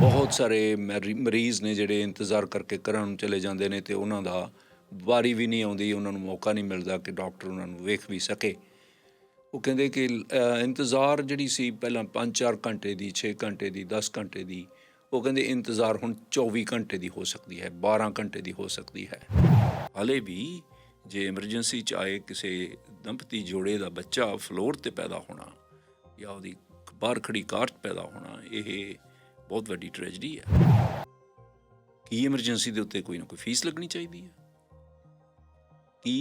ਬਹੁਤ ਸਾਰੇ ਮੈਰੀ- ਮਰੀਜ਼ ਨੇ ਜਿਹੜੇ ਇੰਤਜ਼ਾਰ ਕਰਕੇ ਘਰਾਂ ਨੂੰ ਚਲੇ ਜਾਂਦੇ ਨੇ ਤੇ ਉਹਨਾਂ ਦਾ ਵਾਰੀ ਵੀ ਨਹੀਂ ਆਉਂਦੀ, ਉਹਨਾਂ ਨੂੰ ਮੌਕਾ ਨਹੀਂ ਮਿਲਦਾ ਕਿ ਡਾਕਟਰ ਉਹਨਾਂ ਨੂੰ ਵੇਖ ਵੀ ਸਕੇ। ਉਹ ਕਹਿੰਦੇ ਕਿ ਇੰਤਜ਼ਾਰ ਜਿਹੜੀ ਸੀ ਪਹਿਲਾਂ 5-4 ਘੰਟੇ ਦੀ 6 ਘੰਟੇ ਦੀ 10 ਘੰਟੇ ਦੀ, ਉਹ ਕਹਿੰਦੇ ਇੰਤਜ਼ਾਰ ਹੁਣ 24 ਘੰਟੇ ਦੀ ਹੋ ਸਕਦੀ ਹੈ 12 ਘੰਟੇ ਦੀ ਹੋ ਸਕਦੀ ਹੈ। ਹਾਲੇ ਵੀ ਜੇ ਐਮਰਜੈਂਸੀ ਚ ਆਏ ਕਿਸੇ ਦੰਪਤੀ ਜੋੜੇ ਦਾ ਬੱਚਾ ਫਲੋਰ ਤੇ ਪੈਦਾ ਹੋਣਾ ਜਾਂ ਉਹਦੀ ਬਾਹਰ ਖੜੀ ਕਾਰ 'ਚ ਪੈਦਾ ਹੋਣਾ, ਇਹ ਬਹੁਤ ਵੱਡੀ ਟ੍ਰੈਜਡੀ ਹੈ ਕੀ ਐਮਰਜੈਂਸੀ ਦੇ ਉੱਤੇ ਕੋਈ ਨਾ ਕੋਈ ਫੀਸ ਲੱਗਣੀ ਚਾਹੀਦੀ ਹੈ ਕੀ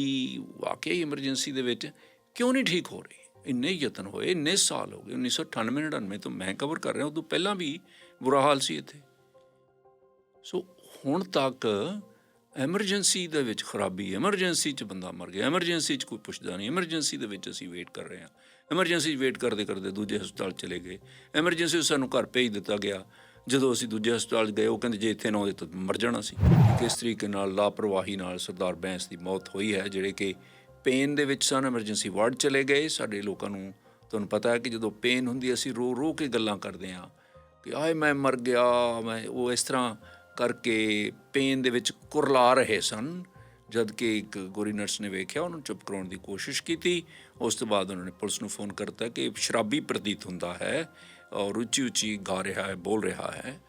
ਵਾਕਈ ਐਮਰਜੈਂਸੀ ਦੇ ਵਿੱਚ ਕਿਉਂ ਨਹੀਂ ਠੀਕ ਹੋ ਰਹੀ? ਇੰਨੇ ਯਤਨ ਹੋਏ, ਇੰਨੇ ਸਾਲ ਹੋ ਗਏ 1998 99 ਤੋਂ ਮੈਂ ਕਵਰ ਕਰ ਰਿਹਾ, ਉਦੋਂ ਪਹਿਲਾਂ ਵੀ ਬੁਰਾ ਹਾਲ ਸੀ ਇੱਥੇ। ਸੋ ਹੁਣ ਤੱਕ ਐਮਰਜੈਂਸੀ ਦੇ ਵਿੱਚ ਖਰਾਬੀ ਐਮਰਜੈਂਸੀ 'ਚ ਬੰਦਾ ਮਰ ਗਿਆ ਐਮਰਜੈਂਸੀ 'ਚ ਕੋਈ ਪੁੱਛਦਾ ਨਹੀਂ ਐਮਰਜੈਂਸੀ ਦੇ ਵਿੱਚ ਅਸੀਂ ਵੇਟ ਕਰ ਰਹੇ ਹਾਂ। ਐਮਰਜੈਂਸੀ 'ਚ ਵੇਟ ਕਰਦੇ ਕਰਦੇ ਦੂਜੇ ਹਸਪਤਾਲ ਚਲੇ ਗਏ। ਐਮਰਜੈਂਸੀ ਸਾਨੂੰ ਘਰ ਭੇਜ ਦਿੱਤਾ ਗਿਆ। ਜਦੋਂ ਅਸੀਂ ਦੂਜੇ ਹਸਪਤਾਲ ਗਏ, ਉਹ ਕਹਿੰਦੇ ਜੇ ਇੱਥੇ ਨਾ ਹੋਏ ਤਾਂ ਮਰ ਜਾਣਾ ਸੀ। ਕਿਸ ਤਰੀਕੇ ਨਾਲ, ਲਾਪਰਵਾਹੀ ਨਾਲ ਸਰਦਾਰ ਬੈਂਸ ਦੀ ਮੌਤ ਹੋਈ ਹੈ, ਜਿਹੜੇ ਕਿ ਪੇਨ ਦੇ ਵਿੱਚ ਸਨ। ਐਮਰਜੈਂਸੀ ਵਾਰਡ ਚਲੇ ਗਏ। ਸਾਡੇ ਲੋਕਾਂ ਨੂੰ ਤੁਹਾਨੂੰ ਪਤਾ ਹੈ ਕਿ ਜਦੋਂ ਪੇਨ ਹੁੰਦੀ ਅਸੀਂ ਰੋ ਰੋ ਕੇ ਗੱਲਾਂ ਕਰਦੇ ਹਾਂ ਕਿ ਆਏ ਮੈਂ ਮਰ ਗਿਆ, ਮੈਂ ਉਹ ਇਸ ਤਰ੍ਹਾਂ ਕਰਕੇ ਪੇਨ ਦੇ ਵਿੱਚ ਕੁਰਲਾ ਰਹੇ ਸਨ। ਜਦ ਕਿ ਇੱਕ ਗੋਰੀ ਨਰਸ ਨੇ ਵੇਖਿਆ, ਉਹਨੂੰ ਚੁੱਪ ਕਰਾਉਣ ਦੀ ਕੋਸ਼ਿਸ਼ ਕੀਤੀ। ਉਸ ਤੋਂ ਬਾਅਦ ਉਹਨਾਂ ਨੇ ਪੁਲਿਸ ਨੂੰ ਫੋਨ ਕਰਤਾ ਕਿ ਸ਼ਰਾਬੀ ਪ੍ਰਤੀਤ ਹੁੰਦਾ ਹੈ ਔਰ ਉੱਚੀ ਉੱਚੀ ਗਾ ਰਿਹਾ ਹੈ ਬੋਲ ਰਿਹਾ ਹੈ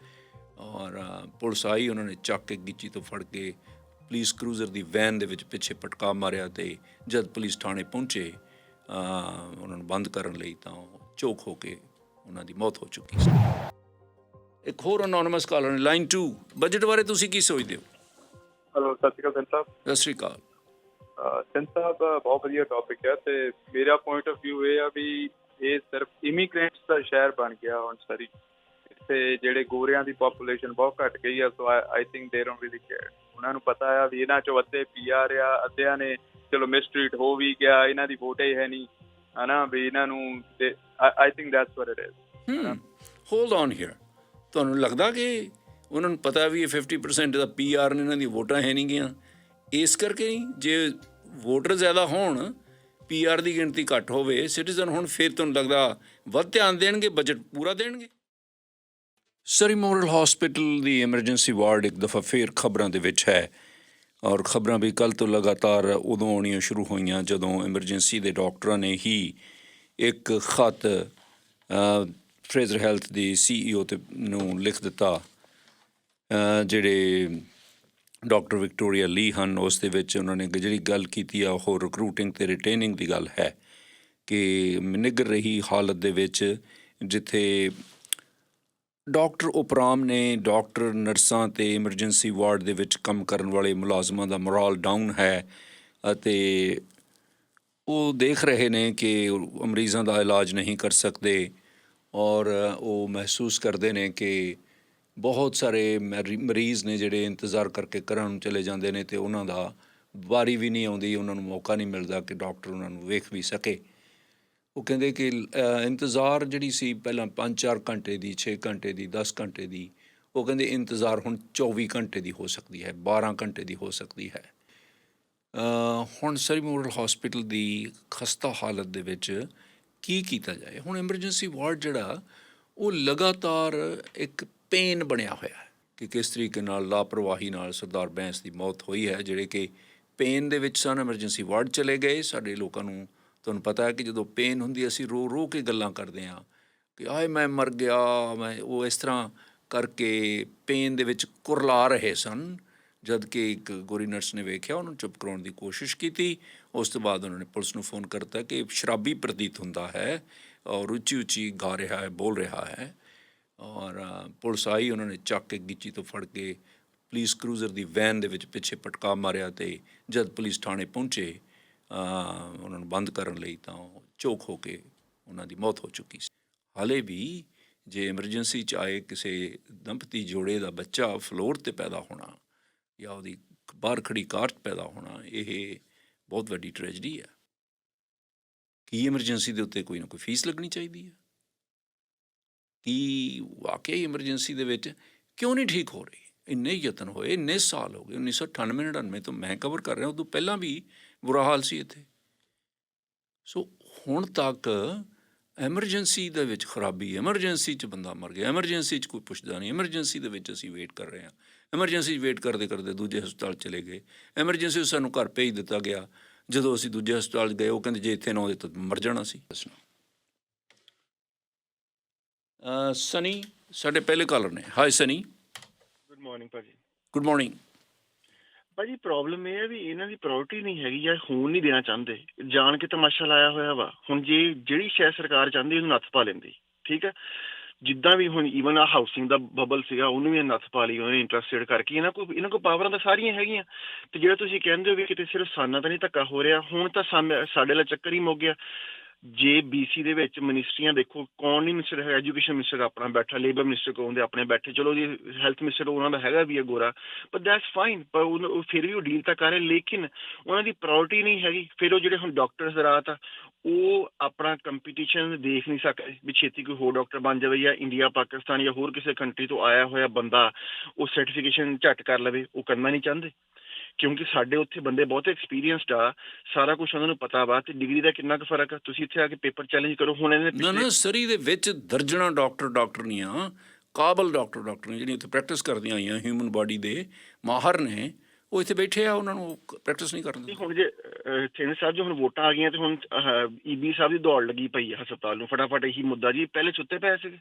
ਔਰ ਪੁਲਿਸ ਆਈ ਉਹਨਾਂ ਨੇ ਚੱਕ ਕੇ ਗਿੱਚੀ ਤੋਂ ਫੜ ਕੇ ਪੁਲਿਸ ਕਰੂਜ਼ਰ ਦੀ ਵੈਨ ਦੇ ਵਿੱਚ ਪਿੱਛੇ ਪਟਕਾ ਮਾਰਿਆ ਤੇ ਜਦ ਪੁਲਿਸ ਥਾਣੇ ਪਹੁੰਚੇ ਉਹਨਾਂ ਨੂੰ ਬੰਦ ਕਰਨ ਲਈ ਤਾਂ ਉਹ ਚੋਕ ਹੋ ਕੇ ਉਹਨਾਂ ਦੀ ਮੌਤ ਹੋ ਚੁੱਕੀ ਸੀ। ਇੱਕ ਹੋਰ ਅਨੋਨਿਮਸ ਕਾਲਰ ਨੇ ਲਾਈਨ 2 ਬਜਟ ਬਾਰੇ ਤੁਸੀਂ ਕੀ ਸੋਚਦੇ ਹੋ? ਹੈਲੋ ਸਤਿ ਸ਼੍ਰੀ ਅਕਾਲ ਸੰਤ ਸਤਿ ਸ਼੍ਰੀ ਅਕਾਲ। ਸਾਹਿਬ ਸਾਹਿਬ ਬਹੁਤ ਵਧੀਆ ਟੌਪਿਕ ਹੈ ਤੇ ਮੇਰਾ ਪੁਆਇੰਟ ਆਫ View ਇਹ ਆ ਵੀ ਇਹ ਸਿਰਫ ਇਮੀਗ੍ਰੈਂਟਸ ਦਾ ਸ਼ਹਿਰ ਬਣ ਗਿਆ ਹੁਣ ਸਾਰੀ। ਇੱਥੇ ਜਿਹੜੇ ਗੋਰਿਆਂ ਦੀ ਪੋਪੂਲੇਸ਼ਨ ਬਹੁਤ ਘਟ ਗਈ ਆ so I think they don't really care ਉਹਨਾਂ ਨੂੰ ਪਤਾ ਆ ਵੀ ਇਹਨਾਂ ਚੋਂ ਅੱਧੇ ਪੀਆਰ ਆ, ਅੱਧਿਆਂ ਨੇ ਚਲੋ ਮਿਸਟ੍ਰੀਟ ਹੋ ਵੀ ਗਿਆ, ਇਹਨਾਂ ਦੀ ਵੋਟ ਹੀ ਹੈ ਨਹੀਂ, ਹਨਾ, ਵੀ ਇਹਨਾਂ ਨੂੰ I think that's what it is hold on here ਤੁਹਾਨੂੰ ਲੱਗਦਾ ਕਿ ਉਹਨਾਂ ਨੂੰ ਪਤਾ ਵੀ ਇਹ 50% ਦਾ ਪੀਆਰ ਨੇ, ਇਹਨਾਂ ਦੀ ਵੋਟਾਂ ਹੈ ਨਹੀਂ ਗੀਆਂ ਇਸ ਕਰਕੇ ਨਹੀਂ? ਜੇ ਵੋਟਰ ਜ਼ਿਆਦਾ ਹੋਣ ਪੀਆਰ ਦੀ ਗਿਣਤੀ ਘੱਟ ਹੋਵੇ, ਸਿਟੀਜ਼ਨ ਹੁਣ ਫਿਰ ਤੁਹਾਨੂੰ ਲੱਗਦਾ ਵੱਧ ਧਿਆਨ ਦੇਣਗੇ ਬਜਟ ਪੂਰਾ ਦੇਣਗੇ? ਸਰੀ ਮੋਰਲ ਹਸਪੀਟਲ ਦੀ ਐਮਰਜੈਂਸੀ ਵਾਰਡ ਇੱਕ ਦਫਾ ਫੇਰ ਖਬਰਾਂ ਦੇ ਵਿੱਚ ਹੈ। ਔਰ ਖਬਰਾਂ ਵੀ ਕੱਲ ਤੋਂ ਲਗਾਤਾਰ ਉਦੋਂ ਆਉਣੀਆਂ ਸ਼ੁਰੂ ਹੋਈਆਂ ਜਦੋਂ ਐਮਰਜੈਂਸੀ ਦੇ ਡਾਕਟਰਾਂ ਨੇ ਹੀ ਇੱਕ ਖਤ ਫਰੇਜ਼ਰ ਹੈਲਥ ਦੀ ਸੀਈਓ ਤੇ ਨੂੰ ਲਿਖ ਦਿੱਤਾ। ਜਿਹੜੇ ਡਾਕਟਰ ਵਿਕਟੋਰੀਆ ਲੀ ਹਨ, ਉਸ ਦੇ ਵਿੱਚ ਉਹਨਾਂ ਨੇ ਜਿਹੜੀ ਗੱਲ ਕੀਤੀ ਆ, ਉਹ ਰਿਕਰੂਟਿੰਗ ਤੇ ਰਿਟੇਨਿੰਗ ਦੀ ਗੱਲ ਹੈ ਕਿ ਨਿਗਰ ਰਹੀ ਹਾਲਤ ਦੇ ਵਿੱਚ ਜਿੱਥੇ ਡਾਕਟਰ ਉਪਰਾਮ ਨੇ ਡਾਕਟਰ, ਨਰਸਾਂ ਤੇ ਐਮਰਜੈਂਸੀ ਵਾਰਡ ਦੇ ਵਿੱਚ ਕੰਮ ਕਰਨ ਵਾਲੇ ਮੁਲਾਜ਼ਮਾਂ ਦਾ ਮੋਰਲ ਡਾਊਨ ਹੈ ਅਤੇ ਉਹ ਦੇਖ ਰਹੇ ਨੇ ਕਿ ਮਰੀਜ਼ਾਂ ਦਾ ਇਲਾਜ ਨਹੀਂ ਕਰ ਸਕਦੇ ਔਰ ਉਹ ਮਹਿਸੂਸ ਕਰਦੇ ਨੇ ਕਿ ਬਹੁਤ ਸਾਰੇ ਮੈਰੀ- ਮਰੀਜ਼ ਨੇ ਜਿਹੜੇ ਇੰਤਜ਼ਾਰ ਕਰਕੇ ਘਰਾਂ ਨੂੰ ਚਲੇ ਜਾਂਦੇ ਨੇ ਤੇ ਉਹਨਾਂ ਦਾ ਵਾਰੀ ਵੀ ਨਹੀਂ ਆਉਂਦੀ, ਉਹਨਾਂ ਨੂੰ ਮੌਕਾ ਨਹੀਂ ਮਿਲਦਾ ਕਿ ਡਾਕਟਰ ਉਹਨਾਂ ਨੂੰ ਵੇਖ ਵੀ ਸਕੇ। ਉਹ ਕਹਿੰਦੇ ਕਿ ਇੰਤਜ਼ਾਰ ਜਿਹੜੀ ਸੀ ਪਹਿਲਾਂ 5-4 ਘੰਟੇ ਦੀ 6 ਘੰਟੇ ਦੀ 10 ਘੰਟੇ ਦੀ, ਉਹ ਕਹਿੰਦੇ ਇੰਤਜ਼ਾਰ ਹੁਣ 24 ਘੰਟੇ ਦੀ ਹੋ ਸਕਦੀ ਹੈ 12 ਘੰਟੇ ਦੀ ਹੋ ਸਕਦੀ ਹੈ। ਹੁਣ ਸਰੀ ਮੋਰਲ ਹਸਪੀਟਲ ਦੀ ਖਸਤਾ ਹਾਲਤ ਦੇ ਵਿੱਚ ਕੀ ਕੀਤਾ ਜਾਏ? ਹੁਣ ਐਮਰਜੈਂਸੀ ਵਾਰਡ ਜਿਹੜਾ, ਉਹ ਲਗਾਤਾਰ ਇੱਕ ਪੇਨ ਬਣਿਆ ਹੋਇਆ ਹੈ। ਕਿ ਕਿਸ ਤਰੀਕੇ ਨਾਲ ਲਾਪਰਵਾਹੀ ਨਾਲ ਸਰਦਾਰ ਬੈਂਸ ਦੀ ਮੌਤ ਹੋਈ ਹੈ, ਜਿਹੜੇ ਕਿ ਪੇਨ ਦੇ ਵਿੱਚ ਸਨ ਐਮਰਜੈਂਸੀ ਵਾਰਡ ਚਲੇ ਗਏ। ਸਾਡੇ ਲੋਕਾਂ ਨੂੰ ਤੁਹਾਨੂੰ ਪਤਾ ਹੈ ਕਿ ਜਦੋਂ ਪੇਨ ਹੁੰਦੀ ਅਸੀਂ ਰੋ ਰੋ ਕੇ ਗੱਲਾਂ ਕਰਦੇ ਹਾਂ ਕਿ ਆਏ ਮੈਂ ਮਰ ਗਿਆ, ਮੈਂ ਉਹ ਇਸ ਤਰ੍ਹਾਂ ਕਰਕੇ ਪੇਨ ਦੇ ਵਿੱਚ ਕੁਰਲਾ ਰਹੇ ਸਨ, ਜਦ ਕਿ ਇੱਕ ਗੋਰੀ ਨਰਸ ਨੇ ਵੇਖਿਆ, ਉਹਨੂੰ ਚੁੱਪ ਕਰਾਉਣ ਦੀ ਕੋਸ਼ਿਸ਼ ਕੀਤੀ। ਉਸ ਤੋਂ ਬਾਅਦ ਉਹਨਾਂ ਨੇ ਪੁਲਿਸ ਨੂੰ ਫੋਨ ਕਰਤਾ ਕਿ ਸ਼ਰਾਬੀ ਪ੍ਰਤੀਤ ਹੁੰਦਾ ਹੈ ਔਰ ਉੱਚੀ ਉੱਚੀ ਗਾ ਰਿਹਾ ਹੈ, ਬੋਲ ਰਿਹਾ ਹੈ। ਔਰ ਪੁਲਿਸ ਆਈ, ਉਹਨਾਂ ਨੇ ਚੱਕ ਕੇ ਗਿੱਚੀ ਤੋਂ ਫੜ ਕੇ ਪੁਲਿਸ ਕਰੂਜ਼ਰ ਦੀ ਵੈਨ ਦੇ ਵਿੱਚ ਪਿੱਛੇ ਪਟਕਾ ਮਾਰਿਆ ਤੇ ਜਦ ਪੁਲਿਸ ਥਾਣੇ ਪਹੁੰਚੇ ਉਹਨਾਂ ਨੂੰ ਬੰਦ ਕਰਨ ਲਈ ਤਾਂ ਉਹ ਚੋਕ ਹੋ ਕੇ ਉਹਨਾਂ ਦੀ ਮੌਤ ਹੋ ਚੁੱਕੀ ਸੀ। ਹਾਲੇ ਵੀ ਜੇ ਐਮਰਜੈਂਸੀ ਚ ਆਏ ਕਿਸੇ ਦੰਪਤੀ ਜੋੜੇ ਦਾ ਬੱਚਾ ਫਲੋਰ ਤੇ ਪੈਦਾ ਹੋਣਾ ਜਾਂ ਉਹਦੀ ਬਾਹਰ ਖੜੀ ਕਾਰ 'ਚ ਪੈਦਾ ਹੋਣਾ, ਇਹ ਬਹੁਤ ਵੱਡੀ ਟ੍ਰੈਜਡੀ ਹੈ। ਕੀ ਐਮਰਜੈਂਸੀ ਦੇ ਉੱਤੇ ਕੋਈ ਨਾ ਕੋਈ ਫੀਸ ਲੱਗਣੀ ਚਾਹੀਦੀ ਹੈ? ਕੀ ਵਾਕਈ ਐਮਰਜੈਂਸੀ ਦੇ ਵਿੱਚ ਕਿਉਂ ਨਹੀਂ ਠੀਕ ਹੋ ਰਹੀ? ਇੰਨੇ ਯਤਨ ਹੋਏ, ਇੰਨੇ ਸਾਲ ਹੋ ਗਏ 1998 99 ਤੋਂ ਮੈਂ ਕਵਰ ਕਰ ਰਿਹਾ, ਉਦੋਂ ਪਹਿਲਾਂ ਵੀ ਬੁਰਾ ਹਾਲ ਸੀ ਇੱਥੇ। ਸੋ ਹੁਣ ਤੱਕ ਐਮਰਜੈਂਸੀ ਦੇ ਵਿੱਚ ਖਰਾਬੀ ਐਮਰਜੈਂਸੀ 'ਚ ਬੰਦਾ ਮਰ ਗਿਆ ਐਮਰਜੈਂਸੀ 'ਚ ਕੋਈ ਪੁੱਛਦਾ ਨਹੀਂ ਐਮਰਜੈਂਸੀ ਦੇ ਵਿੱਚ ਅਸੀਂ ਵੇਟ ਕਰ ਰਹੇ ਹਾਂ। ਐਮਰਜੈਂਸੀ 'ਚ ਵੇਟ ਕਰਦੇ ਕਰਦੇ ਦੂਜੇ ਹਸਪਤਾਲ ਚਲੇ ਗਏ। ਐਮਰਜੈਂਸੀ 'ਚ ਸਾਨੂੰ ਘਰ ਭੇਜ ਦਿੱਤਾ ਗਿਆ। ਜਦੋਂ ਅਸੀਂ ਦੂਜੇ ਹਸਪਤਾਲ ਗਏ, ਉਹ ਕਹਿੰਦੇ ਜੇ ਇੱਥੇ ਨਾ ਹੋਏ ਤਾਂ ਮਰ ਜਾਣਾ ਸੀ। ਅ ਸਨੀ ਸਾਡੇ ਪਹਿਲੇ ਕਾਲਰ ਨੇ। ਹਾਈ ਸਨੀ। ਗੁੱਡ ਮਾਰਨਿੰਗ ਭਾਜੀ। ਗੁੱਡ ਮਾਰਨਿੰਗ ਭਾਜੀ ਪ੍ਰੋਬਲਮ ਇਹ ਹੈ ਵੀ ਇਹਨਾਂ ਦੀ ਪ੍ਰਾਇੋਰਟੀ ਨਹੀਂ ਹੈਗੀ ਜਾਂ ਹੋਣ ਨਹੀਂ ਦੇਣਾ ਚਾਹੁੰਦੇ। ਜਾਣ ਕੇ ਤਮਾਸ਼ਾ ਲਾਇਆ ਹੋਇਆ ਵਾ। ਹੁਣ ਜੇ ਜਿਹੜੀ ਸ਼ਾਇਦ ਸਰਕਾਰ ਚਾਹੁੰਦੀ ਉਹਨੂੰ ਨੱਥ ਪਾ ਲੈਂਦੀ। ਠੀਕ ਹੈ? ਜਿੱਦਾਂ ਵੀ ਹੁਣ ਈਵਨ ਆ ਹਾਊਸਿੰਗ ਦਾ ਬਬਲ ਸੀਗਾ ਉਹਨੂੰ ਵੀ ਨੱਥ ਪਾ ਲਈ ਉਹਨੇ ਇੰਟਰਸਟਡ ਕਰਕੇ। ਇਹਨਾਂ ਕੋਲ ਇਹਨਾਂ ਕੋਲ ਪਾਵਰਾਂ ਤਾਂ ਸਾਰੀਆਂ ਹੈਗੀਆਂ। ਤੇ ਜਿਹੜਾ ਤੁਸੀਂ ਕਹਿੰਦੇ ਹੋ ਵੀ ਕਿਤੇ ਸਿਰਫ ਸਾਨਾ ਤਾਂ ਨਹੀਂ ਧੱਕਾ ਹੋ ਰਿਹਾ ਹੁਣ ਤਾਂ ਸਾਡੇ ਲਈ ਚੱਕਰ ਹੀ ਮੁੱਕ ਗਿਆ। ਜੇ ਬੀਸੀ ਦੇ ਵਿੱਚ ਮਿਨਿਸਟਰੀਆਂ ਦੇਖੋ, ਕੌਣ ਨਹੀਂ ਮਿਨਿਸਟਰ ਹੈ ਐਜੂਕੇਸ਼ਨ ਮਿਨਿਸਟਰ ਆਪਣਾ ਬੈਠਾ ਲੇਬਰ ਮਿਨਿਸਟਰ ਕੋਲ ਦੇ ਆਪਣੇ ਬੈਠੇ, ਚਲੋ ਜੀ ਹੈਲਥ ਮਿਨਿਸਟਰ ਉਹਨਾਂ ਦਾ ਹੈਗਾ ਵੀ ਹੈ ਗੋਰਾ ਪਰ ਦੈਟਸ ਫਾਈਨ ਪਰ ਉਹ ਫਿਰ ਵੀ ਉਹ ਡੀਲ ਤਾਂ ਕਰ ਰਹੇ, ਲੇਕਿਨ ਉਹਨਾਂ ਦੀ ਪ੍ਰਾਇੋਰਟੀ ਨਹੀਂ ਹੈਗੀ। ਫਿਰ ਉਹ ਜਿਹੜੇ ਹੁਣ ਡਾਕਟਰਸ ਰਾਤ ਆ, ਉਹ ਆਪਣਾ ਕੰਪੀਟੀਸ਼ਨ ਦੇਖ ਨਹੀਂ ਸਕਦੇ ਵੀ ਛੇਤੀ ਕੋਈ ਹੋਰ ਡਾਕਟਰ ਬਣ ਜਾਵੇ ਜਾਂ ਇੰਡੀਆ ਪਾਕਿਸਤਾਨ ਜਾਂ ਹੋਰ ਕਿਸੇ ਕੰਟਰੀ ਤੋਂ ਆਇਆ ਹੋਇਆ ਬੰਦਾ, ਉਹ ਸਰਟੀਫਿਕੇਸ਼ਨ ਝੱਟ ਕਰ ਲਵੇ, ਉਹ ਕਰਨਾ ਨਹੀਂ ਚਾਹੁੰਦੇ। ਕਿਉਂਕਿ ਸਾਡੇ ਉੱਥੇ ਬੰਦੇ ਬਹੁਤ ਐਕਸਪੀਰੀਅੰਸਡ ਆ ਸਾਰਾ ਕੁਝ ਉਹਨਾਂ ਨੂੰ ਪਤਾ ਵਾ ਤੇ ਡਿਗਰੀ ਦਾ ਕਿੰਨਾ ਕੁ ਫ਼ਰਕ ਆ ਤੁਸੀਂ ਇੱਥੇ ਆ ਕੇ ਪੇਪਰ ਚੈਲੰਜ ਕਰੋ ਹੁਣ ਇਹਨੇ ਨਾ ਨਾ ਸਰੀ ਦੇ ਵਿੱਚ ਦਰਜਣਾ ਡਾਕਟਰ ਡਾਕਟਰਨੀਆਂ ਕਾਬਲ ਡਾਕਟਰ ਡਾਕਟਰ ਜਿਹੜੀਆਂ ਉੱਥੇ ਪ੍ਰੈਕਟਿਸ ਕਰਦੀਆਂ ਆਈਆਂ ਹਿਊਮਨ ਬਾਡੀ ਦੇ ਮਾਹਰ ਨੇ ਉਹ ਇੱਥੇ ਬੈਠੇ ਆ ਉਹਨਾਂ ਨੂੰ ਪ੍ਰੈਕਟਿਸ ਨਹੀਂ ਕਰਨ ਦਿੰਦੇ ਹੁਣ ਜੇ ਥਿੰਨ ਸਾਹਿਬ ਜੀ ਹੁਣ ਵੋਟਾਂ ਆ ਗਈਆਂ ਤੇ ਹੁਣ ਈਬੀ ਸਾਹਿਬ ਦੀ ਦੌੜ ਲੱਗੀ ਪਈ ਆ ਹਸਪਤਾਲ ਨੂੰ ਫਟਾਫਟ ਇਹੀ ਮੁੱਦਾ ਜੀ ਪਹਿਲੇ ਸੁੱਤੇ ਪਏ ਸੀਗੇ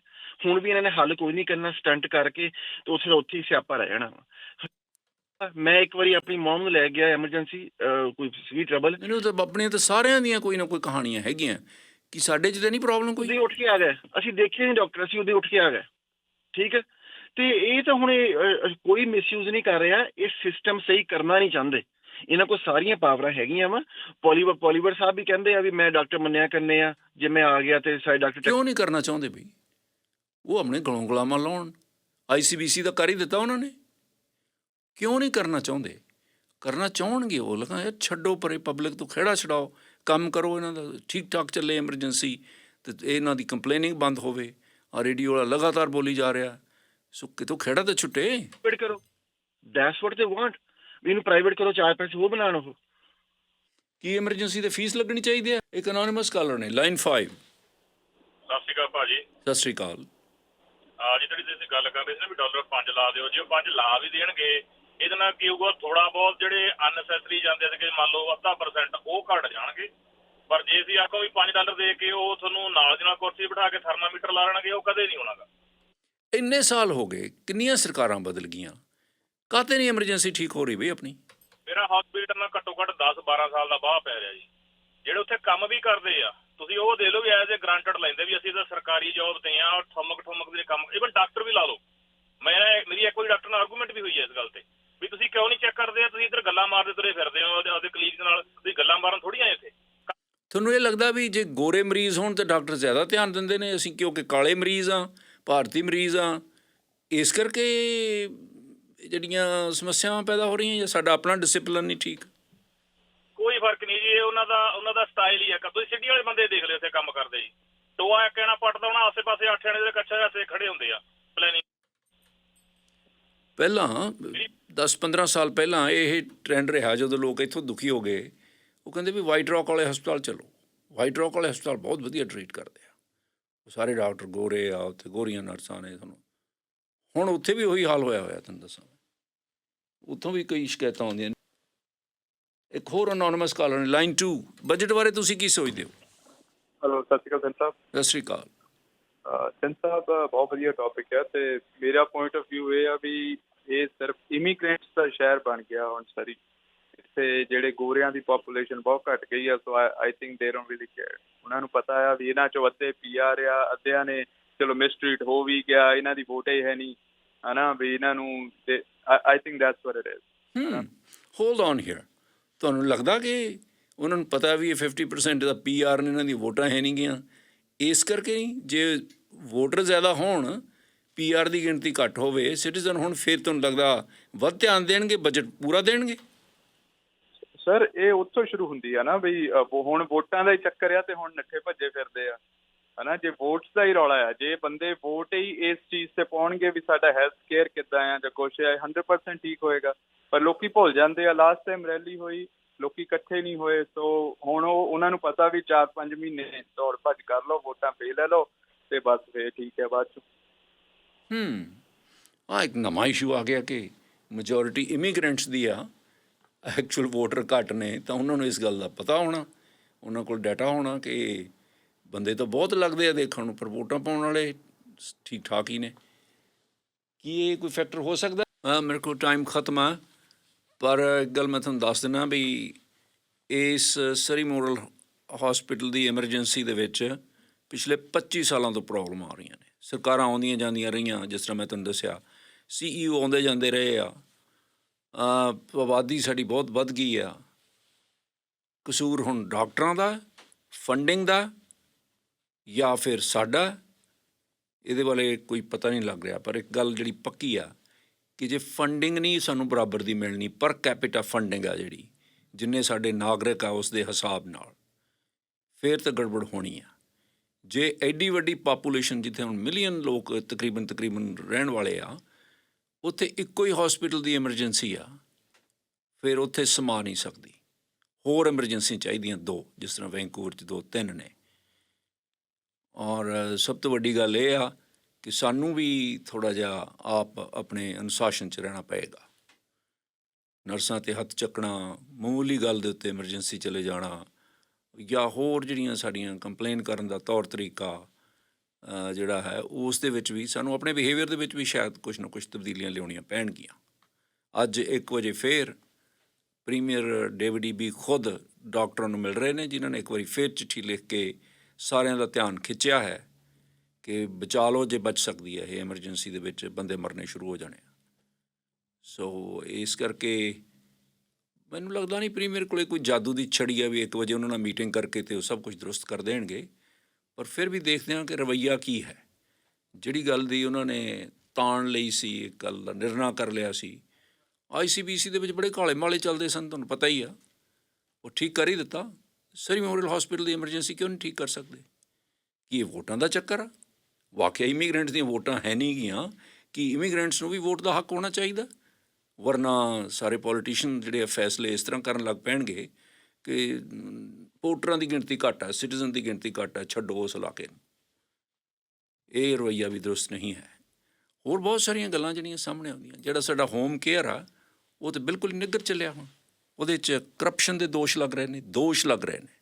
ਹੁਣ ਵੀ ਇਹਨਾਂ ਨੇ ਹੱਲ ਕੋਈ ਨਹੀਂ ਕਰਨਾ ਸਟੰਟ ਕਰਕੇ ਤੇ ਉੱਥੇ ਦਾ ਉੱਥੇ ਹੀ ਸਿਆਪਾ ਰਹਿ ਜਾਣਾ। ਮੈਂ ਇੱਕ ਵਾਰੀ ਆਪਣੀ ਮਮ ਨੂੰ ਲੈ ਗਿਆ ਐਮਰਜੈਂਸੀ ਕੋਈ ਸੀ ਟਰਬਲ ਮੈਨੂੰ ਤਾਂ ਆਪਣੀਆਂ ਤਾਂ ਸਾਰਿਆਂ ਦੀਆਂ ਕੋਈ ਨਾ ਕੋਈ ਕਹਾਣੀਆਂ ਹੈਗੀਆਂ। ਕਿ ਸਾਡੇ ਤਾਂ ਨਹੀਂ ਪ੍ਰੋਬਲਮ ਕੋਈ? ਉਹਦੇ ਉੱਠ ਕੇ ਆ ਗਏ। ਅਸੀਂ ਦੇਖਿਆ ਨਹੀਂ ਡਾਕਟਰ ਅਸੀਂ ਉਹਦੇ ਉੱਠ ਕੇ ਆ ਗਏ। ਠੀਕ ਹੈ? ਤੇ ਇਹ ਤਾਂ ਹੁਣ ਕੋਈ ਮਿਸਯੂਜ਼ ਨਹੀਂ ਕਰ ਰਿਹਾ ਇਹ ਸਿਸਟਮ ਸਹੀ ਕਰਨਾ ਨਹੀਂ ਚਾਹੁੰਦੇ। ਇਹਨਾਂ ਕੋਲ ਸਾਰੀਆਂ ਪਾਵਰਾਂ ਹੈਗੀਆਂ ਵਾ। ਪੋਲੀਵਰ ਪੋਲੀਵਰ ਸਾਹਿਬ ਵੀ ਕਹਿੰਦੇ ਆ ਵੀ ਮੈਂ ਡਾਕਟਰ ਮੰਨਿਆ ਕਰਨੇ ਆ ਜੇ ਮੈਂ ਆ ਗਿਆ ਤੇ ਸਾਰੇ ਡਾਕਟਰ ਕਿਉਂ ਨਹੀਂ ਕਰਨਾ ਚਾਹੁੰਦੇ ਬਈ? ਉਹ ਆਪਣੇ ਗਲੋਂ ਗੁਲਾਮਾਂ ਲਾਉਣ ਆਈਸੀਬੀਸੀ ਦਾ ਕਰ ਹੀ ਦਿੱਤਾ ਉਹਨਾਂ ਨੇ। ਕਿਉਂ ਨਹੀਂ ਕਰਨਾ ਚਾਹੁੰਦੇ? ਕਰਨਾ ਚਾਹਣਗੇ ਉਹ ਲਗਾ ਯਾਰ ਛੱਡੋ ਪਰੇ ਪਬਲਿਕ ਤੋਂ ਖੇੜਾ ਛਡਾਓ ਕੰਮ ਕਰੋ ਇਹਨਾਂ ਦਾ ਠੀਕ ਠਾਕ ਚੱਲੇ ਐਮਰਜੈਂਸੀ ਤੇ ਇਹਨਾਂ ਦੀ ਕੰਪਲੇਨਿੰਗ ਬੰਦ ਹੋਵੇ। ਆ ਰੇਡੀਓ ਵਾਲਾ ਲਗਾਤਾਰ ਬੋਲੀ ਜਾ ਰਿਹਾ। ਸੋ ਕਿਤੋਂ ਖੇੜਾ ਤਾਂ ਛੁੱਟੇ? ਪ੍ਰਾਈਵੇਟ ਕਰੋ। ਦੈਟਸ ਵਾਟ ਦੇ ਵਾਂਟ ਵੀ ਇਹਨੂੰ ਪ੍ਰਾਈਵੇਟ ਕਰੋ ਚਾਰ ਪੈਸੇ ਉਹ ਬਣਾਉਣ ਉਹ। ਕੀ ਐਮਰਜੈਂਸੀ ਤੇ ਫੀਸ ਲੱਗਣੀ ਚਾਹੀਦੀ ਹੈ ਇੱਕ ਅਨੋਨਿਮਸ ਕਾਲਰ ਨੇ ਲਾਈਨ 5 ਸਤਿ ਸ਼੍ਰੀ ਅਕਾਲ ਭਾਜੀ। ਸਤਿ ਸ਼੍ਰੀ ਅਕਾਲ। ਆ ਜਿਹੜੀ ਤੁਸੀਂ ਗੱਲ ਕਰ ਰਹੇ ਸੀ ਨਾ ਵੀ ਡਾਲਰ 5 ਲਾ ਦਿਓ ਜੇ ਉਹ 5 ਲਾ ਵੀ ਦੇਣਗੇ ਇਹਦੇ ਨਾਲ ਕੀ ਹੋਊਗਾ ਥੋੜਾ ਬਹੁਤ ਜਿਹੜੇ ਅਨਸੈਸਰੀ ਜਾਂਦੇ ਸੀਗੇ ਮੰਨ ਲਓ ਅੱਧਾ ਪਰਸੈਂਟ ਉਹ ਘਟ ਜਾਣਗੇ। ਪਰ ਜੇ ਅਸੀਂ ਆਖੋ ਵੀ 5 ਡਾਲਰ ਦੇ ਕੇ ਉਹ ਤੁਹਾਨੂੰ ਨਾਲ ਦੀ ਨਾਲ ਕੁਰਸੀ ਬਿਠਾ ਕੇ ਥਰਮਾਮੀਟਰ ਲਾ ਲੈਣਗੇ ਉਹ ਕਦੇ ਨਹੀਂ ਹੋਣਾਗਾ। ਇੰਨੇ ਸਾਲ ਹੋ ਗਏ ਕਿੰਨੀਆਂ ਸਰਕਾਰਾਂ ਬਦਲ ਗਈਆਂ? ਕਾਤੇ ਨਹੀਂ ਐਮਰਜੈਂਸੀ ਠੀਕ ਹੋ ਰਹੀ ਬਈ ਆਪਣੀ? ਮੇਰਾ ਹਸਪੀਟਲ ਨਾਲ ਘੱਟੋ ਘੱਟ 10 12 ਸਾਲ ਦਾ ਬਾਹ ਪੈ ਰਿਹਾ ਜੀ। ਜਿਹੜੇ ਉੱਥੇ ਕੰਮ ਵੀ ਕਰਦੇ ਆ ਤੁਸੀਂ ਉਹ ਦੇ ਲਓ ਵੀ ਐਜ਼ ਏ ਗ੍ਰਾਂਟਡ ਲੈਂਦੇ ਵੀ ਅਸੀਂ ਤਾਂ ਸਰਕਾਰੀ ਜੌਬ ਤੇ ਆ ਠਮਕ ਠਮਕ ਦੇ ਕੰਮ ਇਵਨ ਡਾਕਟਰ ਵੀ ਲਾ ਲਓ। ਮੈਂ ਮੇਰੀ ਇੱਕ ਵਾਰੀ ਡਾਕਟਰ ਨਾਲ ਆਰਗੂਮੈਂਟ ਵੀ ਹੋਈ ਹੈ ਇਸ ਗੱਲ ਤੇ। ਤੁਸੀਂ ਕਿਉਂ ਨਹੀਂ ਚੈੱਕ ਕਰਦੇ? ਆ ਤੁਸੀਂ ਇੱਧਰ ਗੱਲਾਂ ਮਾਰਦੇ ਤੁਰੇ ਫਿਰਦੇ ਹੋ ਉਹਦੇ ਕਲੀਗਸ ਨਾਲ ਤੁਸੀਂ ਗੱਲਾਂ ਮਾਰਨ ਥੋੜੀਆਂ ਇੱਥੇ। ਤੁਹਾਨੂੰ ਇਹ ਲੱਗਦਾ ਵੀ ਜੇ ਗੋਰੇ ਮਰੀਜ਼ ਹੋਣ ਤਾਂ ਡਾਕਟਰ ਜ਼ਿਆਦਾ ਧਿਆਨ ਦਿੰਦੇ ਨੇ? ਅਸੀਂ ਕਿਉਂਕਿ ਕਾਲੇ ਮਰੀਜ਼ ਆ ਭਾਰਤੀ ਮਰੀਜ਼ ਆ ਇਸ ਕਰਕੇ ਜਿਹੜੀਆਂ ਸਮੱਸਿਆਵਾਂ ਪੈਦਾ ਹੋ ਰਹੀਆਂ ਜਾਂ ਸਾਡਾ ਆਪਣਾ ਡਿਸਪਲਿਨ ਨਹੀਂ ਠੀਕ? ਕੋਈ ਫ਼ਰਕ ਨਹੀਂ ਜੀ ਇਹ ਉਹਨਾਂ ਦਾ ਉਹਨਾਂ ਦਾ ਸਟਾਈਲ ਹੀ ਆ। ਤੁਸੀਂ ਸਿਟੀ ਵਾਲੇ ਬੰਦੇ ਦੇਖ ਲਿਓ ਇੱਥੇ ਕੰਮ ਕਰਦੇ ਜੀ। ਟੋਆ ਕਹਿਣਾ ਪੱਟਦਾ ਹੋਣਾ ਆਸੇ-ਪਾਸੇ ਅੱਠ ਜਣੇ ਦੇ ਕੱਚੇ ਰਸਤੇ ਖੜੇ ਹੁੰਦੇ ਆ। ਪਲੈਨਿੰਗ ਪਹਿਲਾਂ 10-15 ਸਾਲ ਪਹਿਲਾਂ ਇਹ ਟ੍ਰੈਂਡ ਰਿਹਾ ਜਦੋਂ ਲੋਕ ਇੱਥੋਂ ਦੁਖੀ ਹੋ ਗਏ ਉਹ ਕਹਿੰਦੇ ਵੀ ਵਾਈਟ ਰੌਕ ਵਾਲੇ ਹਸਪਤਾਲ ਚਲੋ। ਵਾਈਟ ਰੌਕ ਵਾਲੇ ਹਸਪਤਾਲ ਬਹੁਤ ਵਧੀਆ ਟ੍ਰੀਟ ਕਰਦੇ ਆ। ਉਹ ਸਾਰੇ ਡਾਕਟਰ ਗੋਰੇ ਆ ਉੱਥੇ ਗੋਰੀਆਂ ਨਰਸਾਂ ਨੇ ਤੁਹਾਨੂੰ। ਹੁਣ ਉੱਥੇ ਵੀ ਉਹੀ ਹਾਲ ਹੋਇਆ ਹੋਇਆ ਤੁਹਾਨੂੰ ਦੱਸਾਂ ਉੱਥੋਂ ਵੀ ਕਈ ਸ਼ਿਕਾਇਤਾਂ ਆਉਂਦੀਆਂ ਨੇ। ਇੱਕ ਹੋਰ ਅਨੋਨਿਮਸ ਕਾਲਰ ਨੇ ਲਾਈਨ 2 ਬਜਟ ਬਾਰੇ ਤੁਸੀਂ ਕੀ ਸੋਚਦੇ ਹੋ? ਹਲੋ ਸਤਿ ਸ਼੍ਰੀ ਅਕਾਲ ਸਿੰਘ ਸਾਹਿਬ। ਸਤਿ ਸ਼੍ਰੀ ਅਕਾਲ। ਸਾਹਿਬ ਬਹੁਤ ਵਧੀਆ ਟੌਪਿਕ ਹੈ ਤੇ ਮੇਰਾ ਪੁਆਇੰਟ ਆਫ View ਇਹ ਆ ਵੀ ਇਹ ਸਿਰਫ ਇਮੀਗ੍ਰੈਂਟਸ ਦਾ ਸ਼ਹਿਰ ਬਣ ਗਿਆ ਹੁਣ ਸਰੀ। ਇੱਥੇ ਜਿਹੜੇ ਗੋਰਿਆਂ ਦੀ ਪੋਪੂਲੇਸ਼ਨ ਬਹੁਤ ਘਟ ਗਈ ਆ so I think they don't really care ਉਹਨਾਂ ਨੂੰ ਪਤਾ ਆ ਵੀ ਇਹਨਾਂ ਚੋਂ ਅੱਧੇ ਪੀਆਰ ਆ, ਅੱਧਿਆਂ ਨੇ ਚਲੋ ਮਿਸਟ੍ਰੀਟ ਹੋ ਵੀ ਗਿਆ, ਇਹਨਾਂ ਦੀ ਵੋਟ ਹੀ ਹੈ ਨਹੀਂ, ਹਨਾ, ਵੀ ਇਹਨਾਂ ਨੂੰ I think that's what it is hold on here ਤੁਹਾਨੂੰ ਲੱਗਦਾ ਕਿ ਉਹਨਾਂ ਨੂੰ ਪਤਾ ਵੀ ਇਹ 50% ਦਾ ਪੀਆਰ ਨੇ ਇਹਨਾਂ ਦੀ ਵੋਟਾਂ ਹੈ ਨਹੀਂ ਗੀਆਂ ਇਸ ਕਰਕੇ ਹੀ ਜੇ ਵੋਟਰ ਜ਼ਿਆਦਾ ਹੋਣ ਪੀਆਰ ਦੀ ਗਿਣਤੀ ਘੱਟ ਹੋਵੇ ਸਿਟੀਜ਼ਨ ਹੁਣ ਫਿਰ ਤੁਹਾਨੂੰ ਲੱਗਦਾ ਵੱਧ ਧਿਆਨ ਦੇਣਗੇ ਬਜਟ ਪੂਰਾ ਦੇਣਗੇ? ਸਰ ਇਹ ਉੱਥੋਂ ਸ਼ੁਰੂ ਹੁੰਦੀ ਆ ਨਾ ਵੀ ਹੁਣ ਵੋਟਾਂ ਦਾ ਹੀ ਚੱਕਰ ਆ ਤੇ ਹੁਣ ਨੱਠੇ ਭੱਜੇ ਫਿਰਦੇ ਆ। ਹਨਾ, ਜੇ ਵੋਟਸ ਦਾ ਹੀ ਰੌਲਾ ਆ, ਜੇ ਬੰਦੇ ਵੋਟ ਹੀ ਇਸ ਚੀਜ਼ ਤੇ ਪਾਉਣਗੇ ਵੀ ਸਾਡਾ ਹੈਲਥ ਕੇਅਰ ਕਿੱਦਾਂ ਆ ਜਾਂ ਕੁਛ ਆ 100% ਠੀਕ ਹੋਏਗਾ। ਪਰ ਲੋਕੀ ਭੁੱਲ ਜਾਂਦੇ ਆ ਲਾਸਟ ਟਾਈਮ ਰੈਲੀ ਹੋਈ, ਲੋਕੀ ਇਕੱਠੇ ਨਹੀਂ ਹੋਏ ਸੋ ਹੁਣ ਉਹ, ਉਹਨਾਂ ਨੂੰ ਪਤਾ ਵੀ 4-5 ਮਹੀਨੇ ਦੌੜ ਭੱਜ ਕਰ ਲਓ, ਵੋਟਾਂ ਫੇਰ ਲੈ ਲਓ, ਤੇ ਬਸ ਫੇਰ ਠੀਕ ਹੈ ਬਾਅਦ ਚ ਹੂੰ। ਆ ਇੱਕ ਨਵਾਂ ਇਸ਼ੂ ਆ ਗਿਆ ਕਿ ਮੈਜੋਰਿਟੀ ਇਮੀਗ੍ਰੈਂਟਸ ਦੀ ਆ। ਐਕਚੁਅਲ ਵੋਟਰ ਘੱਟ ਨੇ, ਤਾਂ ਉਹਨਾਂ ਨੂੰ ਇਸ ਗੱਲ ਦਾ ਪਤਾ ਹੋਣਾ, ਉਹਨਾਂ ਕੋਲ ਡਾਟਾ ਹੋਣਾ ਕਿ ਬੰਦੇ ਤਾਂ ਬਹੁਤ ਲੱਗਦੇ ਆ ਦੇਖਣ ਨੂੰ, ਪਰ ਵੋਟਾਂ ਪਾਉਣ ਵਾਲੇ ਠੀਕ ਠਾਕ ਹੀ ਨੇ। ਕੀ ਇਹ ਕੋਈ ਫੈਕਟਰ ਹੋ ਸਕਦਾ? ਮੇਰੇ ਕੋਲ ਟਾਈਮ ਖਤਮ ਆ, ਪਰ ਇੱਕ ਗੱਲ ਮੈਂ ਤੁਹਾਨੂੰ ਦੱਸ ਦਿੰਦਾ ਵੀ ਇਸ ਸਰੀ ਮੋਰਲ ਹਸਪੀਟਲ ਦੀ ਐਮਰਜੈਂਸੀ ਦੇ ਵਿੱਚ ਪਿਛਲੇ 25 ਸਾਲਾਂ ਤੋਂ ਪ੍ਰੋਬਲਮ ਆ ਰਹੀਆਂ ਨੇ। ਸਰਕਾਰਾਂ ਆਉਂਦੀਆਂ ਜਾਂਦੀਆਂ ਰਹੀਆਂ, ਜਿਸ ਤਰ੍ਹਾਂ ਮੈਂ ਤੁਹਾਨੂੰ ਦੱਸਿਆ। ਸੀਈਓ ਆਉਂਦੇ ਜਾਂਦੇ ਰਹੇ ਆ। ਆਬਾਦੀ ਸਾਡੀ ਬਹੁਤ ਵੱਧ ਗਈ ਆ। ਕਸੂਰ ਹੁਣ ਡਾਕਟਰਾਂ ਦਾ ਫੰਡਿੰਗ ਦਾ ਜਾਂ ਫਿਰ ਸਾਡਾ? ਇਹਦੇ ਬਾਰੇ ਕੋਈ ਪਤਾ ਨਹੀਂ ਲੱਗ ਰਿਹਾ, ਪਰ ਇੱਕ ਗੱਲ ਜਿਹੜੀ ਪੱਕੀ ਆ ਕਿ ਜੇ ਫੰਡਿੰਗ ਨਹੀਂ, ਸਾਨੂੰ ਬਰਾਬਰ ਦੀ ਮਿਲਣੀ ਪਰ ਕੈਪੀਟਾ ਫੰਡਿੰਗ ਆ ਜਿਹੜੀ, ਜਿੰਨੇ ਸਾਡੇ ਨਾਗਰਿਕ ਆ ਉਸ ਦੇ ਹਿਸਾਬ ਨਾਲ, ਫੇਰ ਤਾਂ ਗੜਬੜ ਹੋਣੀ ਆ। ਜੇ ਐਡੀ ਵੱਡੀ ਪਾਪੂਲੇਸ਼ਨ ਜਿੱਥੇ ਹੁਣ ਮਿਲੀਅਨ ਲੋਕ ਤਕਰੀਬਨ ਤਕਰੀਬਨ ਰਹਿਣ ਵਾਲੇ ਆ, ਉੱਥੇ ਇੱਕੋ ਹੀ ਹਸਪੀਟਲ ਦੀ ਐਮਰਜੈਂਸੀ ਆ, ਫਿਰ ਉੱਥੇ ਸਮਾ ਨਹੀਂ ਸਕਦੀ। ਹੋਰ ਐਮਰਜੈਂਸੀ ਚਾਹੀਦੀਆਂ ਦੋ, ਜਿਸ ਤਰ੍ਹਾਂ ਵੈਂਕੂਵਰ 'ਚ ਦੋ, ਤਿੰਨ ਨੇ। ਔਰ ਸਭ ਤੋਂ ਵੱਡੀ ਗੱਲ ਇਹ ਆ ਕਿ ਸਾਨੂੰ ਵੀ ਥੋੜਾ ਜਿਹਾ ਆਪ ਆਪਣੇ ਅਨੁਸ਼ਾਸਨ 'ਚ ਰਹਿਣਾ ਪਏਗਾ। ਨਰਸਾਂ ਤੇ ਹੱਥ ਚੱਕਣਾ, ਮਾਮੂਲੀ ਗੱਲ ਦੇ ਉੱਤੇ ਐਮਰਜੈਂਸੀ ਚਲੇ ਜਾਣਾ ਜਾਂ ਹੋਰ ਜਿਹੜੀਆਂ ਸਾਡੀਆਂ ਕੰਪਲੇਨ ਕਰਨ ਦਾ ਤੌਰ ਤਰੀਕਾ ਜਿਹੜਾ ਹੈ, ਉਸ ਦੇ ਵਿੱਚ ਵੀ ਸਾਨੂੰ ਆਪਣੇ ਬਿਹੇਵੀਅਰ ਦੇ ਵਿੱਚ ਵੀ ਸ਼ਾਇਦ ਕੁਝ ਨਾ ਕੁਝ ਤਬਦੀਲੀਆਂ ਲਿਆਉਣੀਆਂ ਪੈਣਗੀਆਂ। ਅੱਜ 1 ਵਜੇ ਫੇਰ ਪ੍ਰੀਮੀਅਰ ਡੇਵਿਡ ਬੀ ਖੁਦ ਡਾਕਟਰਾਂ ਨੂੰ ਮਿਲ ਰਹੇ ਨੇ, ਜਿਨ੍ਹਾਂ ਨੇ ਇੱਕ ਵਾਰੀ ਫੇਰ ਚਿੱਠੀ ਲਿਖ ਕੇ ਸਾਰਿਆਂ ਦਾ ਧਿਆਨ ਖਿੱਚਿਆ ਹੈ ਕਿ ਬਚਾ ਲਓ ਜੇ ਬਚ ਸਕਦੀ ਹੈ, ਇਹ ਐਮਰਜੈਂਸੀ ਦੇ ਵਿੱਚ ਬੰਦੇ ਮਰਨੇ ਸ਼ੁਰੂ ਹੋ ਜਾਣੇ ਆ। ਸੋ ਇਸ ਕਰਕੇ ਮੈਨੂੰ ਲੱਗਦਾ ਨਹੀਂ ਪ੍ਰੀਮੀਅਰ ਕੋਲੇ ਕੋਈ ਜਾਦੂ ਦੀ ਛੜੀ ਆ ਵੀ 1 ਵਜੇ ਉਹਨਾਂ ਨਾਲ ਮੀਟਿੰਗ ਕਰਕੇ ਤੇ ਉਹ ਸਭ ਕੁਝ ਦਰੁਸਤ ਕਰ ਦੇਣਗੇ। ਪਰ ਫਿਰ ਵੀ ਦੇਖਦੇ ਹਾਂ ਕਿ ਰਵਈਆ ਕੀ ਹੈ। ਜਿਹੜੀ ਗੱਲ ਦੀ ਉਹਨਾਂ ਨੇ ਤਾਣ ਲਈ ਸੀ, ਇੱਕ ਗੱਲ ਦਾ ਨਿਰਣਾ ਕਰ ਲਿਆ ਸੀ। ਆਈਸੀਬੀਸੀ ਦੇ ਵਿੱਚ ਬੜੇ ਕਾਲੇ ਮਾਲੇ ਚੱਲਦੇ ਸਨ, ਤੁਹਾਨੂੰ ਪਤਾ ਹੀ ਆ। ਉਹ ਠੀਕ ਕਰ ਹੀ ਦਿੱਤਾ। ਸਰੀ ਮੈਮੋਰੀਅਲ ਹਸਪੀਟਲ ਦੀ ਐਮਰਜੈਂਸੀ ਕਿਉਂ ਨਹੀਂ ਠੀਕ ਕਰ ਸਕਦੇ? ਕੀ ਇਹ ਵੋਟਾਂ ਦਾ ਚੱਕਰ ਆ? ਵਾਕਿਆ ਇਮੀਗ੍ਰੈਂਟਸ ਦੀਆਂ ਵੋਟਾਂ ਹੈ ਨਹੀਂ ਗੀਆਂ। ਕਿ ਇਮੀਗ੍ਰੈਂਟਸ ਨੂੰ ਵੀ ਵੋਟ ਦਾ ਹੱਕ ਹੋਣਾ ਚਾਹੀਦਾ? ਵਰਨਾ ਸਾਰੇ ਪੋਲੀਟੀਸ਼ੀਅਨ ਜਿਹੜੇ ਆ ਫੈਸਲੇ ਇਸ ਤਰ੍ਹਾਂ ਕਰਨ ਲੱਗ ਪੈਣਗੇ ਕਿ ਵੋਟਰਾਂ ਦੀ ਗਿਣਤੀ ਘੱਟ ਆ ਸਿਟੀਜ਼ਨ ਦੀ ਗਿਣਤੀ ਘੱਟ ਆ, ਛੱਡੋ ਉਸ ਇਲਾਕੇ ਨੂੰ। ਇਹ ਰਵੱਈਆ ਵੀ ਦਰੁਸਤ ਨਹੀਂ ਹੈ। ਹੋਰ ਬਹੁਤ ਸਾਰੀਆਂ ਗੱਲਾਂ ਜਿਹੜੀਆਂ ਸਾਹਮਣੇ ਆਉਂਦੀਆਂ, ਜਿਹੜਾ ਸਾਡਾ ਹੋਮ ਕੇਅਰ ਆ, ਉਹ ਤੇ ਬਿਲਕੁਲ ਹੀ ਨਿੱਘਰ ਚੱਲਿਆ ਹੁਣ। ਉਹਦੇ 'ਚ ਕਰਪਸ਼ਨ ਦੇ ਦੋਸ਼ ਲੱਗ ਰਹੇ ਨੇ, ਦੋਸ਼ ਲੱਗ ਰਹੇ ਨੇ।